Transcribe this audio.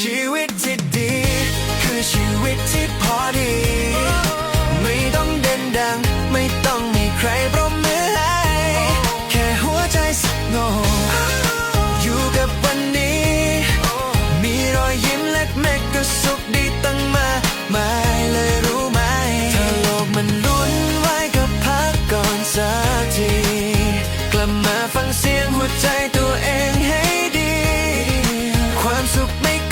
ชีวิตที่ดี คือชีวิตที่พอดี ไม่ต้องเด่นดัง ไม่ต้องมีใครปรบมือให้แค่หัวใจสักโนอยู่กับวันนี้ มีรอยยิ้มเล็กเม็กก็สุขดีตั้งมามายเลยรู้ไหม ถ้าโลกมันลุ้นไว้ก็พักก่อนสักที กลับมาฟังเสียงหัวใจตัวเองให้ สุขไม่ไกล